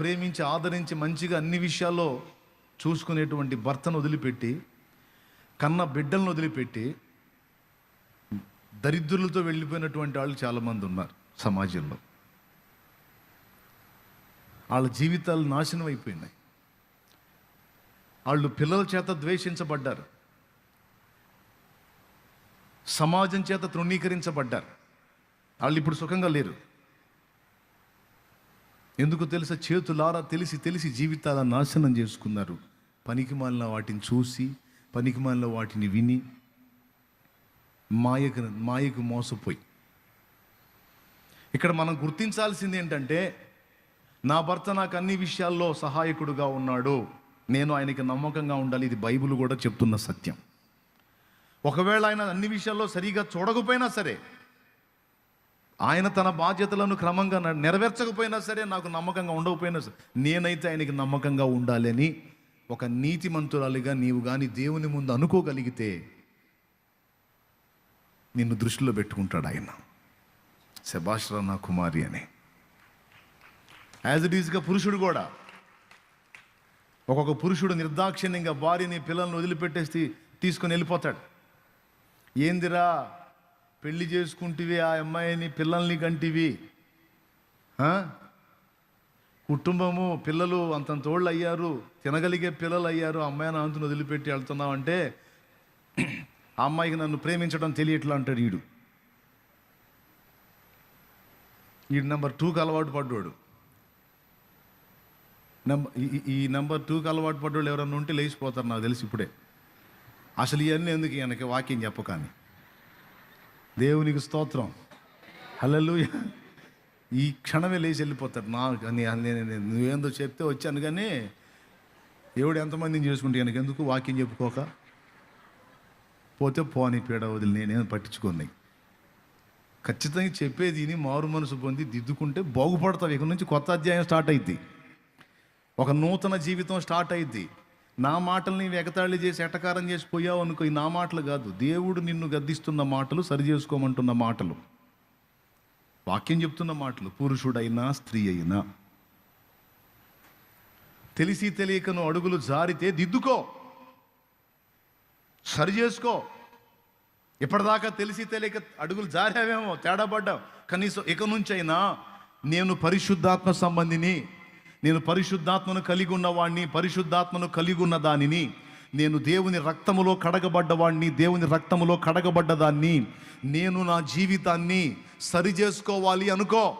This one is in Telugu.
ప్రేమించి ఆదరించి మంచిగా అన్ని విషయాల్లో చూసుకునేటువంటి భర్తను వదిలిపెట్టి కన్న బిడ్డలను వదిలిపెట్టి దరిద్రులతో వెళ్ళిపోయినటువంటి వాళ్ళు చాలామంది ఉన్నారు సమాజంలో. వాళ్ళ జీవితాలు నాశనం అయిపోయినాయి. వాళ్ళు పిల్లల చేత ద్వేషించబడ్డారు. సమాజం చేత తృణీకరించబడ్డారు. వాళ్ళు ఇప్పుడు సుఖంగా లేరు. ఎందుకు తెలుసా? చేతులారా తెలిసి తెలిసి జీవితాల నాశనం చేసుకున్నారు. పనికిమాలిన వాటిని చూసి పనికిమాలిన వాటిని విని మాయకు మాయకు మోసపోయి. ఇక్కడ మనం గుర్తించాల్సింది ఏంటంటే నా భర్త నాకు అన్ని విషయాల్లో సహాయకుడుగా ఉన్నాడు. నేను ఆయనకి నమ్మకంగా ఉండాలి. ఇది బైబిల్ కూడా చెప్తున్న సత్యం. ఒకవేళ ఆయన అన్ని విషయాల్లో సరిగా చూడకపోయినా సరే ఆయన తన బాధ్యతలను క్రమంగా నెరవేర్చకపోయినా సరే నాకు నమ్మకంగా ఉండకపోయినా సరే నేనైతే ఆయనకి నమ్మకంగా ఉండాలని ఒక నీతిమంతురాలిగా నీవు కానీ దేవుని ముందు అనుకోగలిగితే నిన్ను దృష్టిలో పెట్టుకుంటాడు ఆయన. శభాష్రా నా కుమారి అని. యాజ్ ఇట్ ఈస్గా పురుషుడు కూడా. ఒక్కొక్క పురుషుడు నిర్దాక్షిణ్యంగా భార్యని పిల్లల్ని వదిలిపెట్టేసి తీసుకొని వెళ్ళిపోతాడు. ఏందిరా? పెళ్ళి చేసుకుంటివి ఆ అమ్మాయిని పిల్లల్ని కంటివి. కుటుంబము పిల్లలు అంతంతోళ్ళు అయ్యారు తినగలిగే పిల్లలు అయ్యారు అమ్మాయిని అంతను వదిలిపెట్టి వెళ్తున్నావంటే ఆ అమ్మాయికి నన్ను ప్రేమించడం తెలియట్లా అంటాడు ఈడు. ఈ నెంబర్ టూకి అలవాటు పడ్డాడు. నెంబర్ ఈ- ఈ నెంబర్ టూకి అలవాటు పడ్డోళ్ళు ఎవరన్నా ఉంటే లేచిపోతారు నాకు తెలిసి ఇప్పుడే. అసలు ఇవన్నీ ఎందుకు వెనక వాక్యం చెప్పకాని? దేవునికి స్తోత్రం. హల్లెలూ ఈ క్షణమే లేచి వెళ్ళిపోతాడు నా నేను- నువ్వేందో చెప్తే వచ్చాను కానీ ఎవడు ఎంతమందిని చేసుకుంటే కనుక ఎందుకు వాక్యం చెప్పుకోక? పోతే పోని పీడ వదిలి నేనేం పట్టించుకోని. ఖచ్చితంగా చెప్పేది మారు మనసు పొంది దిద్దుకుంటే బాగుపడతావు. ఇక్కడ నుంచి కొత్త అధ్యాయం స్టార్ట్ అయింది ఒక నూతన జీవితం స్టార్ట్ అయింది నా మాటల్ని ఎగతాళి చేసి ఎటకారం చేసి పోయావు అనుకో ఈ నా మాటలు కాదు. దేవుడు నిన్ను గద్దిస్తున్న మాటలు సరి చేసుకోమంటున్న మాటలు. వాక్యం చెప్తున్న మాటలు పురుషుడైనా స్త్రీ అయినా. తెలిసి తెలియకను అడుగులు జారితే దిద్దుకో. సరి చేసుకో. ఇప్పటిదాకా తెలిసి తెలియక అడుగులు జారావేమో తేడా పడ్డావు. కనీసం ఇక నుంచైనా నేను పరిశుద్ధాత్మ సంబంధిని నేను పరిశుద్ధాత్మను కలిగి ఉన్నవాడిని పరిశుద్ధాత్మను కలిగి ఉన్న దానిని నేను దేవుని రక్తములో కడగబడ్డవాడిని దేవుని రక్తములో కడగబడ్డదాన్ని నేను నా జీవితాన్ని సరి చేసుకోవాలి అనుకో.